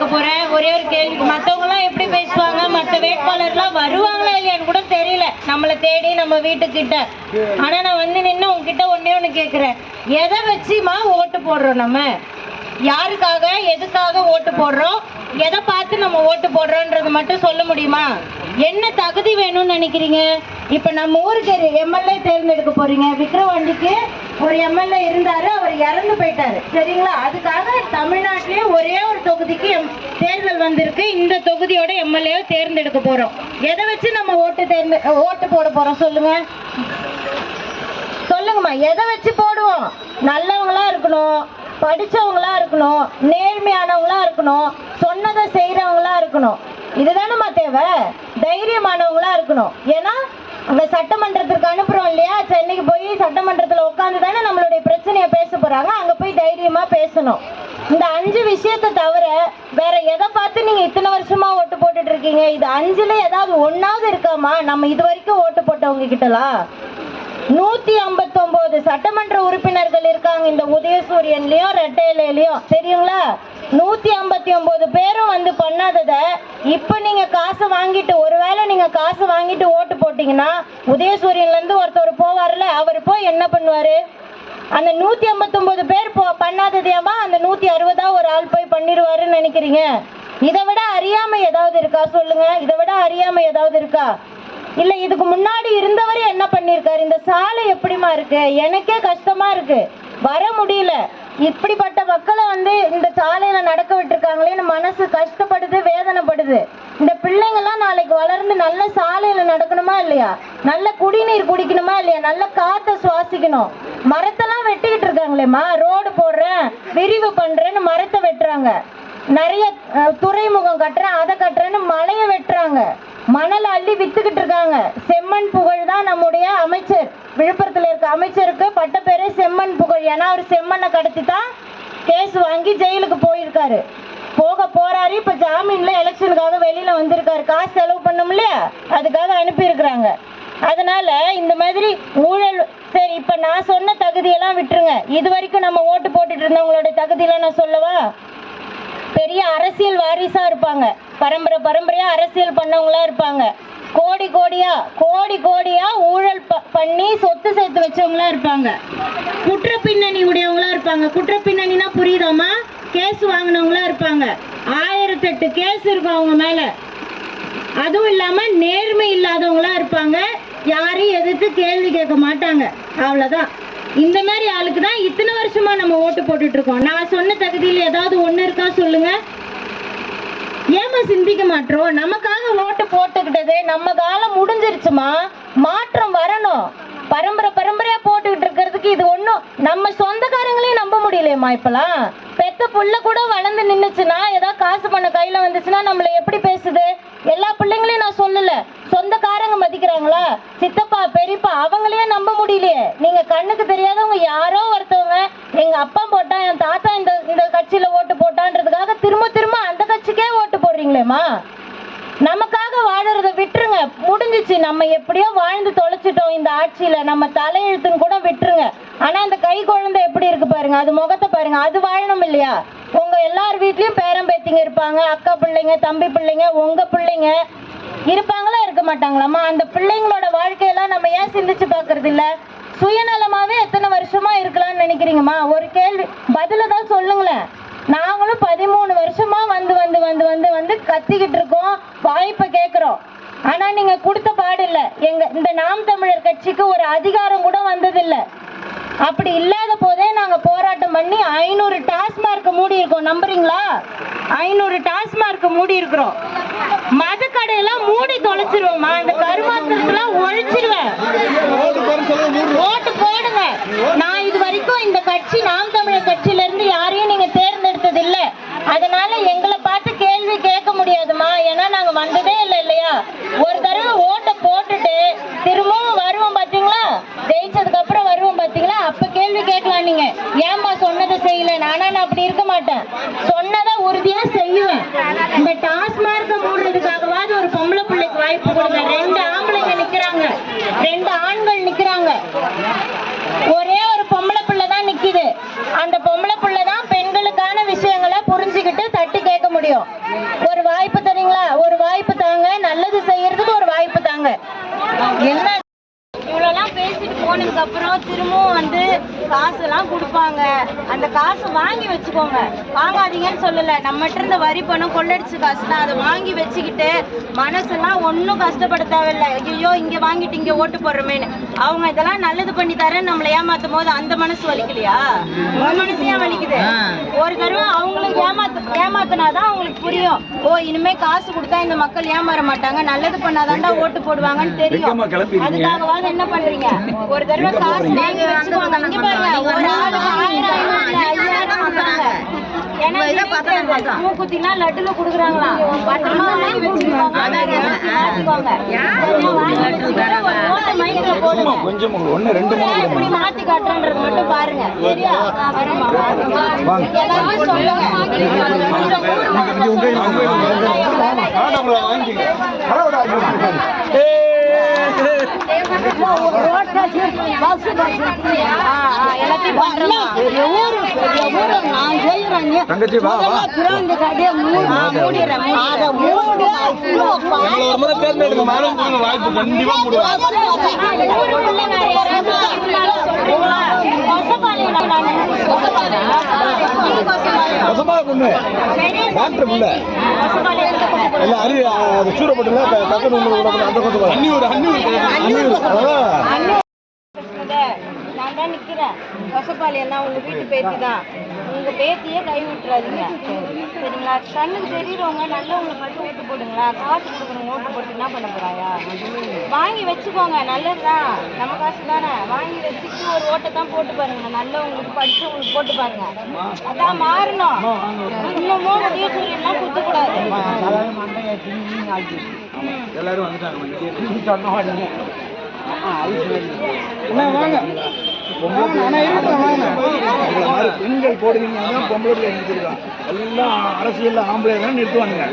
கேட்க போறேன். ஒரே ஒரு கேள்வி மத்தவங்க எல்லாம் எப்படி பேசுவாங்க? மத்த வேட்பாளர்லாம் வருவாங்களா இல்லையான்னு கூட தெரியல. நம்மள தேடி நம்ம வீட்டுக்கிட்ட. ஆனா நான் வந்து நின்று உங்ககிட்ட ஒன்னே ஒண்ணு கேக்குறேன். எதை வச்சுமா ஓட்டு போடுறோம் நம்ம? யாருக்காக எதுக்காக ஓட்டு போடுறோம்? எதை பார்த்து நம்ம ஓட்டு போடுறோன்றது மட்டும் சொல்ல முடியுமா? என்ன தகுதி வேணும்னு நினைக்கிறீங்க? இப்ப நம்ம ஊருக்கு எம்எல்ஏ தேர்ந்தெடுக்க போறீங்க. விக்ரவாண்டிக்கு ஒரு எம்எல்ஏ இருந்தாரு அவர் இறந்து போயிட்டாரு. சரிங்களா? அதுக்காக தமிழ்நாட்டிலே ஒரே ஒரு தொகுதிக்கு எம்- தேர்தல் வந்திருக்கு. இந்த தொகுதியோட எம்எல்ஏ தேர்ந்தெடுக்க போறோம். எதை வச்சு நம்ம ஓட்டு தேர்ந்து ஓட்டு போட போறோம் சொல்லுங்க? சொல்லுங்கம்மா எதை வச்சு போடுவோம்? நல்லவங்களா இருக்கணும் படிச்சவங்களா இருக்கணும் நேர்மையானவங்களா இருக்கணும் சொன்னதை செய்யறவங்களா இருக்கணும். இதுதானம்மா தேவை? தைரியமானவங்களா இருக்கணும். ஏன்னா சட்டமன்றத்திற்கு அனுப்புறோம் இல்லையா? சென்னைக்கு போய் சட்டமன்றத்துல உட்காந்து தானே நம்மளுடைய பிரச்சனையை பேச போறாங்க. அங்க போய் தைரியமா பேசணும். இந்த அஞ்சு விஷயத்தை தவிர வேற எதை பார்த்து நீங்க இத்தனை வருஷமா ஓட்டு போட்டுட்டு இருக்கீங்க? இது அஞ்சுல ஏதாவது ஒன்னாவது இருக்காமா? நம்ம இது வரைக்கும் ஓட்டு போட்டவங்க கிட்டலாம். நூத்தி ஐம்பத்தொன்பது சட்டமன்ற உறுப்பினர்கள் இருக்காங்க இந்த உதயசூரியன்லயும் ரெட்டையிலையும் தெரியுங்களா? நூத்தி ஐம்பத்தி ஒன்பது பேரும் வந்து பண்ணாதத இப்ப நீங்க காசு வாங்கிட்டு ஒருவேளை நீங்க காசு வாங்கிட்டு ஓட்டு போட்டீங்கன்னா உதயசூரியன்ல இருந்து ஒருத்தர் போவார்ல அவர் போய் என்ன பண்ணுவாரு? அந்த நூத்தி ஐம்பத்தொன்பது பேர் போ பண்ணாததையாமா அந்த நூத்தி அறுபதா ஒரு ஆள் போய் பண்ணிடுவாருன்னு நினைக்கிறீங்க? இதை விட அறியாமை ஏதாவது இருக்கா? சொல்லுங்க. இதை விட அறியாமை ஏதாவது இருக்கா? இல்ல இதுக்கு முன்னாடி இருந்தவர் என்ன பண்ணிருக்காரு? இந்த சாலை எப்படிமா இருக்கு? எனக்கே கஷ்டமா இருக்கு. வர முடியல. இப்படிப்பட்ட மக்களை வந்து இந்த சாலையில நடக்க விட்டுருக்காங்களேன்னு மனசு கஷ்டப்படுது வேதனைப்படுது. இந்த பிள்ளைங்கெல்லாம் நாளைக்கு வளர்ந்து நல்ல சாலையில நடக்கணுமா இல்லையா? நல்ல குடிநீர் குடிக்கணுமா இல்லையா? நல்ல காற்றை சுவாசிக்கணும். மரத்தெல்லாம் வெட்டிக்கிட்டு இருக்காங்களேம்மா. ரோடு போடுறேன் விரிவு பண்றேன்னு மரத்தை வெட்டுறாங்க. நிறைய துறைமுகம் கட்டுறேன் அதை கட்டுறேன்னு மலையை வெட்டுறாங்க. மணல் அள்ளி வித்துக்கிட்டு இருக்காங்க. செம்மண் புகழ் தான் நம்முடைய அமைச்சர். விழுப்புரத்தில் இருக்க அமைச்சருக்கு பட்ட பேரே செம்மண் புகழ். ஏன்னா அவர் செம்மண்ணை கடத்தி தான் கேஸ் வாங்கி ஜெயிலுக்கு போயிருக்காரு. போக போறாரு. இப்ப ஜாமீன்ல எலெக்ஷனுக்காக வெளியில வந்திருக்காரு. காசு செலவு பண்ணும் இல்லையா? அதுக்காக அனுப்பியிருக்கிறாங்க. அதனால இந்த மாதிரி ஊழல் சரி இப்ப நான் சொன்ன தகுதியெல்லாம் விட்டுருங்க. இது வரைக்கும் நம்ம ஓட்டு போட்டுட்டு இருந்தவங்களோட தகுதியெல்லாம் நான் சொல்லவா? பெரிய அரசியல் வாரிசா இருப்பாங்க. பரம்பரை பரம்பரையா அரசியல் பண்ணவங்களா இருப்பாங்க. கோடி கோடியா கோடி கோடியா ஊழல் ப- பண்ணி சொத்து சேர்த்து வச்சவங்களா இருப்பாங்க. குற்ற பின்னணி உடையவங்களா இருப்பாங்க. குற்ற பின்னணினா புரியுதாமா கேஸ் வாங்கினவங்களா இருப்பாங்க. ஆயிரத்தெட்டு கேஸ் இருக்கும் அவங்க மேல. அதுவும் இல்லாம நேர்மை இல்லாதவங்களா இருப்பாங்க. யாரையும் எதிர்த்து கேள்வி கேட்க மாட்டாங்க. அவ்வளவுதான். இந்த மாதிரி ஆளுக்கு தான் இத்தனை வருஷமா நம்ம ஓட்டு போட்டுட்டு இருக்கோம். நான் சொன்ன தகுதியில் ஏதாவது ஒன்று இருக்கா சொல்லுங்க. ஏமா சிந்திக்க மாட்டோம்? நமக்காக ஓட்டு போட்டுக்கிட்டது நம்ம காலம் முடிஞ்சிருச்சுமா? மாற்றம் வரணும். பரம்பரை பரம்பரையா போட்டுக்கிட்டு இருக்கிறதுக்கு இது ஒண்ணும். நம்ம சொந்தக்காரங்களையும் நம்ப முடியலையேம்மா இப்பெல்லாம். பெத்த புள்ள கூட வளர்ந்து நின்னுச்சுன்னா ஏதாவது காசு பண்ண கையில வந்துச்சுன்னா நம்மள எப்படி பேசுது? எல்லா பிள்ளைங்களையும் நான் சொல்லல. சொந்தக்காரங்க மதிக்கிறாங்களா? சித்தப்பா பெரியப்பா அவங்களையே நம்ப முடியலையே. நீங்க கண்ணுக்கு தெரியாதவங்க யாரோ ஒருத்தவங்க எங்க அப்பா போட்டா என் தாத்தா இந்த இந்த கட்சியில ஓட்டு போட்டான்றதுக்காக திரும்ப திரும்ப அந்த கட்சிக்கே ஓட்டு வேண்டாமா நமக்காக வாழறத விட்டுருங்க. முடிஞ்சிச்சு. நம்ம எப்படியோ வாழ்ந்து தொலைச்சிட்டோம் இந்த ஆட்சியில. நம்ம தலையெழுத்துன்னு கூட விட்டுருங்க. ஆனா அந்த கை குழந்தை எப்படி இருக்கு பாருங்க. அது முகத்தை பாருங்க. அது வாழணும் இல்லையா? உங்க எல்லார் வீட்லயும் பேரம்பேத்திங்க இருப்பாங்க. அக்கா பிள்ளைங்க தம்பி பிள்ளைங்க உங்க பிள்ளைங்க இருப்பாங்களா? இருக்க மாட்டாங்களாம்மா? அந்த பிள்ளைங்களோட வாழ்க்கையெல்லாம் நம்ம ஏன் சிந்திச்சு பாக்குறது இல்ல? சுயநலமாவே எத்தனை வருஷமா இருக்கலாம்னு நினைக்கிறீங்கம்மா? ஒரு கேள்வி பதில தான் சொல்லுங்களேன். நாங்களும் பதிமூணு வருஷமா வந்து வந்து வந்து வந்து வந்து கத்திக்கிட்டு இருக்கோம். வாய்ப்பை கேட்குறோம் ஆனா நீங்க கொடுத்த பாடு இல்லை. எங்க இந்த நாம் தமிழர் கட்சிக்கு ஒரு அதிகாரம் கூட வந்ததில்லை. அப்படி இல்லாத போதே நாங்க போராட்டம் பண்ணி ஐநூறு டாஸ்மார்க் மூடி இருக்கோம் நம்புறீங்களா? ஐநூறு டாஸ்மார்க் மூடி இருக்கிறோம் மதக்கடையெல்லாம் மூடி தொலைச்சிருவோம்மா. இந்த கருமாத்திரத்தெல்லாம் ஒழிச்சிருவேன். ஓட்டு போடுங்க. நான் இது வரைக்கும் இந்த கட்சி நாம் தமிழர் கட்சியில இருந்து யாரையும் நீங்க தேர்ந்தெடுத்தது இல்ல அதனால எங்களை பார்த்து கேள்வி கேட்க முடியாதுமா? ஏன்னா நாங்க வந்ததே இல்லை இல்லையா? ஒரு தடவை ஓட்டை போட்டுட்டு திரும்பவும் வருவோம் பாத்தீங்களா? ஜெயிச்சதுக்கு அப்புறம் வருவோம் பாத்தீங்களா? அப்ப கேள்வி கேட்கலாம் நீங்க. ஏன்மா சொன்னதை செய்யல? ஆனா நான் அப்படி இருக்க மாட்டேன். சொன்னதை உறுதியா செய்வேன். இந்த டாஸ்மார்க்க மூடுறதுக்காகவாது ஒரு பொம்பளை பிள்ளைக்கு வாய்ப்பு கொடுங்க. ரெண்டு ஆம்பளைங்க நிக்கிறாங்க. ரெண்டு ஆண்கள் நிக்கிறாங்க. ஒரு ஒரு பொம்பளை பிள்ளை தான் நிக்குது அந்த பொம்பளை பிள்ளை தான் பெண்களுக்கான விஷயங்களை புரிஞ்சுக்கிட்டு தட்டி கேட்க முடியும் முடியும் ஒரு வாய்ப்பு தரீங்களா ஒரு வாய்ப்பு தாங்க நல்லது செய்யறதுக்கு ஒரு வாய்ப்பு தாங்க என்ன? இவ்வளோலாம் பேசிட்டு போனதுக்கப்புறம் திரும்பவும் வந்து காசெல்லாம் கொடுப்பாங்க. அந்த காசை வாங்கி வச்சுக்கோங்க. வாங்காதீங்கன்னு சொல்லலை. நம்மகிட்ட இருந்த வரி பணம் கொள்ளடிச்ச காசு தான். அதை வாங்கி வச்சுக்கிட்டு மனசெல்லாம் ஒன்றும் கஷ்டப்பட தேவையில்லை ஐயோ இங்கே வாங்கிட்டு இங்கே ஓட்டு போடுறோமேன்னு. அவங்க இதெல்லாம் நல்லது பண்ணி தரேன்னு நம்மளை ஏமாத்தும் போது அந்த மனசு வலிக்கலையா? மனசு ஏன் வலிக்குது? ஒரு தடவை அவங்களை ஏமாத்து ஏமாத்தினாதான் அவங்களுக்கு புரியும். ஓ இனிமே காசு கொடுத்தா இந்த மக்கள் ஏமாற மாட்டாங்க. நல்லது பண்ணாதான்டா ஓட்டு போடுவாங்கன்னு தெரியும். அதுக்காகவாது என்ன பண்றீங்க? ஒரு தடவை காசு வாங்கி வச்சுக்கோங்க. இங்க பாருங்க ஒரு ஆளுக்கு ஆயிரம் ஐயாயிரம் இந்த மூக்குத்தினா லட்டுல குடுக்குறாங்களாம். பத்திரமா வாங்கி வச்சுக்கோங்க? வாங்கி நோட்டை மைக்ல போடுங்க கொஞ்சம் ஒன்று ரெண்டு மூணு எப்படி மாத்தி காட்டுறன்றது மட்டும் பாருங்க. சரியா? வரமா எல்லாருமே சொல்லுங்க. தங்கச்சி வா வா. ஆ, மூடிடுறேன், மூடிடுறேன். ஒரு முறை தேர்ந்தெடுக்க மாதம் கொடுங்க வாய்ப்பு கண்டிப்பா. வசமா பொண்ணு டாக்டர் புள்ள கொசப்பாளையம். இல்ல அரி அது சூறப்பட்டுல கக்கன் ஒன்று அந்த கொஞ்சம் அன்னியூர் அன்னியூர் அன்னியூர் அதான் இருக்குதே, நான் தான் நிக்கிறேன். கொசப்பாளையம் தான் உங்க வீட்டு பேத்தி தான். உங்க பேத்தியே கை விட்டுறாதீங்க. சரிங்களா? கண்ணுக்கு தெரியுறவங்க நல்லவங்களை மட்டும் ஓட்டு போடுங்களா? காசு கொடுக்குறவங்க ஓட்டு போட்டு என்ன பண்ண போறாங்க வாங்கி வச்சுக்கோங்க நல்லதுதான் நம்ம காசு தானே. வாங்கி வச்சுட்டு ஒரு ஓட்டை தான் போட்டு பாருங்க. நல்லவங்களுக்கு படிச்சவங்களுக்கு போட்டு பாருங்க. அதான் மாறணும். இன்னமும் முடிய சொல்லலாம் குத்தக்கூடாது. எல்லாரும் வந்துட்டாங்க உங்களை மாதிரி பெண்கள் போடுவீங்கன்னா பொம்பளை பிள்ளை நிறுத்திருக்கான் எல்லாம் அரசியல்ல ஆம்பளை தான் நிறுத்துவானுங்க.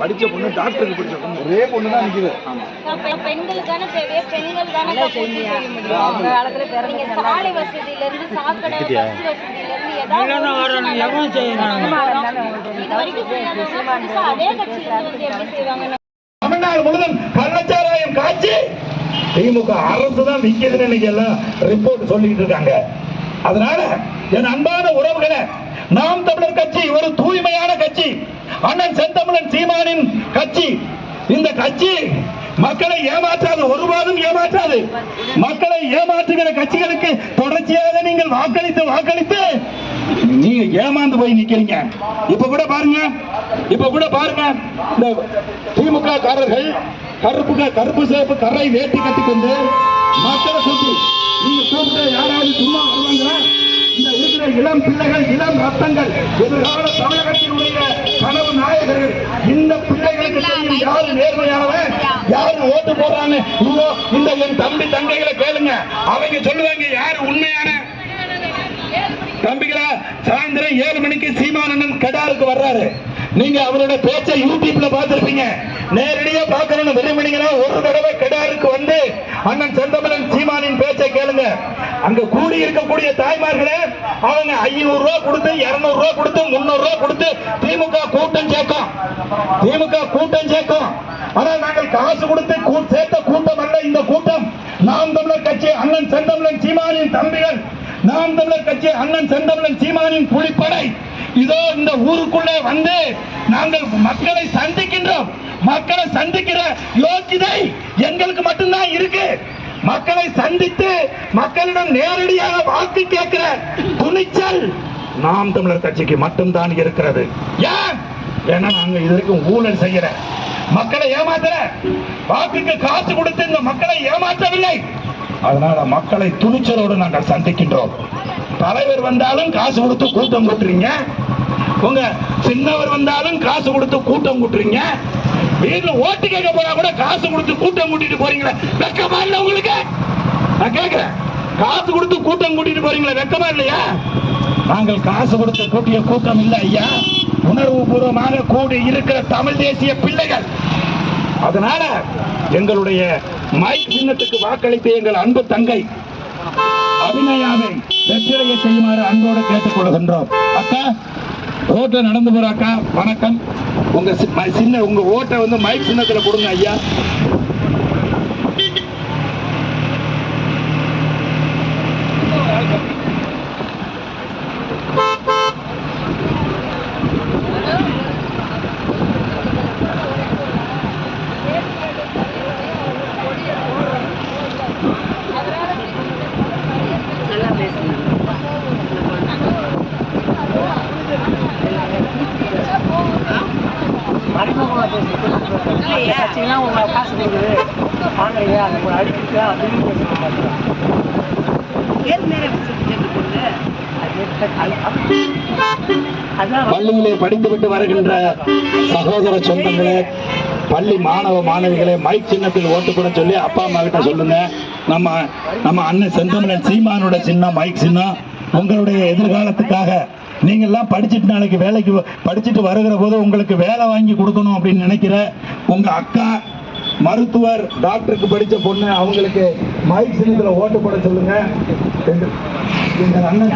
படிச்ச பொண்ணு டாக்டருக்கு படிச்ச பொண்ணு. ஒரே பொண்ணு தான் நிக்குது. ஆமா. அப்ப பெண்களுக்கான தேவையை பெண்கள் தானே பூர்த்தி செய்ய முடியும்? நீங்க சாலை வசதியில இருந்து சாக்கடை பஸ் வசதியில இருந்து ஏதாவது இது வரைக்கும் செய்யாதவங்க புதுசா அதே கட்சியில இருந்து வந்து எப்படி செய்வாங்க? தமிழ்நாடு முழுவதும் கள்ளச்சாராயம் காய்ச்சி திமுக அரசு தான் விற்கிறதுன்னு இன்னைக்கு எல்லாம் ரிப்போர்ட் சொல்லிட்டு இருக்காங்க. அதனால என் அன்பான உறவுகளை நாம் தமிழர் கட்சி ஒரு தூய்மையான கட்சி. அண்ணன் செந்தமிழன் சீமானின் கட்சி. இந்த கட்சி மக்களை ஏமாற்றாது ஒருபாதும் ஏமாற்றாது. மக்களை ஏமாற்றுகிற கட்சிகளுக்கு தொடர்ச்சியாக நீங்கள் வாக்களித்து வாக்களித்து நீங்க ஏமாந்து போய் நிக்கிறீங்க. இப்ப கூட பாருங்க இப்ப கூட பாருங்க. இந்த திமுக காரர்கள் கருப்பு கருப்பு சேப்பு கரை வேட்டி கட்டி கொண்டு மக்களை கூட்டி நீங்க கூப்பிட்டு யாராவது சும்மா வருவாங்களா? இந்த இருக்கிற இளம் பிள்ளைகள் இளம் ரத்தங்கள் எதிர்கால தமிழகத்தினுடைய கனவு நாயகர்கள் இந்த பிள்ளைகளுக்கு யாரு நேர்மையானவன் யாரு ஓட்டு போறான்னு இதோ இந்த என் தம்பி தங்கைகளை கேளுங்க. அவங்க சொல்லுவாங்க யாரு உண்மையான? தம்பிகளா சாயந்தரம் ஏழு மணிக்கு சீமானந்தன் கடாருக்கு வர்றாரு. நீங்க அவரோட பேச்சை யூடியூப்ல பார்த்திருப்பீங்க. நேரடியா பார்க்கணும்னு விரும்பினீங்கன்னா ஒரு தடவை கெடாருக்கு வந்து அண்ணன் செந்தமலன் சீமானின் பேச்சை கேளுங்க. அங்க கூடி இருக்கக்கூடிய தாய்மார்களே அவங்க ஐநூறு ரூபா கொடுத்து இருநூறு ரூபா கொடுத்து முன்னூறு ரூபா கொடுத்து திமுக கூட்டம் சேர்க்கும். திமுக கூட்டம் சேர்க்கும். ஆனால் நாங்கள் காசு கொடுத்து கூ- சேர்த்த கூட்டம் அல்ல இந்த கூட்டம். நாம் தமிழர் கட்சி அண்ணன் செந்தமிழன் சீமானின் தம்பிகள். நாம் தமிழர் கட்சி அண்ணன் செந்தமிழன் சீமானின் புலிப்படை. இதோ இந்த ஊருக்குள்ளே வந்து நாங்கள் மக்களை சந்திக்கின்றோம். மக்களை சந்திக்கிற யோக்கியதை எங்களுக்கு மட்டும்தான் இருக்கு. மக்களை சந்தித்து மக்களிடம் நேரடியாக வாக்கு கேட்கிற துணிச்சல் நாம் தமிழர் கட்சிக்கு மட்டும்தான் இருக்கிறது. ஏன்? ஏன்னா நாங்க இது வரைக்கும் ஊழல் செய்யற மக்களை ஏமாத்துற வாக்குக்கு காசு கொடுத்து இந்த மக்களை ஏமாற்றவில்லை. அதனால மக்களை துணிச்சலோடு நாங்கள் சந்திக்கின்றோம். தலைவர் வந்தாலும் காசு கொடுத்து கூட்டம் கூட்டுறீங்க. உங்க சின்னவர் வந்தாலும் காசு கொடுத்து கூட்டம் கூட்டுறீங்க. வீட்டுல ஓட்டு கேட்க போனா கூட காசு கொடுத்து கூட்டம் கூட்டிட்டு போறீங்களே வெக்கமா இல்ல உங்களுக்கு? நான் கேக்குறேன் காசு கொடுத்து கூட்டம் கூட்டிட்டு போறீங்களே வெக்கமா இல்லையா? நாங்கள் காசு கொடுத்து கூட்டிய கூட்டம் இல்ல ஐயா. உணர்வு பூர்வமாக கூடி இருக்கிற தமிழ் தேசிய பிள்ளைகள். அதனால எங்களுடைய மை சின்னத்துக்கு வாக்களித்த எங்கள் அன்பு தங்கை அபிநயாவை வெற்றிடைய செய்யுமாறு அன்போடு கேட்டுக் கொள்கின்றோம் அக்கா ரோட்ல நடந்து போற அக்கா வணக்கம். உங்க சி- ம- சின்ன உங்க ஓட்டை வந்து மைக் சின்னத்தில் கொடுங்க ஐயா. மறைமுகமாக உங்களை காசு கொடுக்குது வாங்குறீங்க உங்களை அப்படின்னு பள்ளியிலே படித்துவிட்டு வருகின்ற சகோதர சொந்தங்களே பள்ளி மாணவ மாணவிகளே மைக் சின்னத்தில் ஓட்டு கூட சொல்லி அப்பா அம்மா கிட்ட சொல்லுங்க. நம்ம நம்ம அண்ணன் செந்தமிழன் சீமானோட சின்னம் மைக் சின்னம். உங்களுடைய எதிர்காலத்துக்காக நீங்கள்லாம் படிச்சுட்டு நாளைக்கு வேலைக்கு வ- படிச்சுட்டு வருகிற போது உங்களுக்கு வேலை வாங்கி கொடுக்கணும் அப்படின்னு நினைக்கிற உங்கள் அக்கா மருத்துவர் டாக்டருக்கு படித்த பொண்ணு அவங்களுக்கு மைக் சின்னத்தில் ஓட்டு போட சொல்லுங்கள் எங்கள் அண்ணன்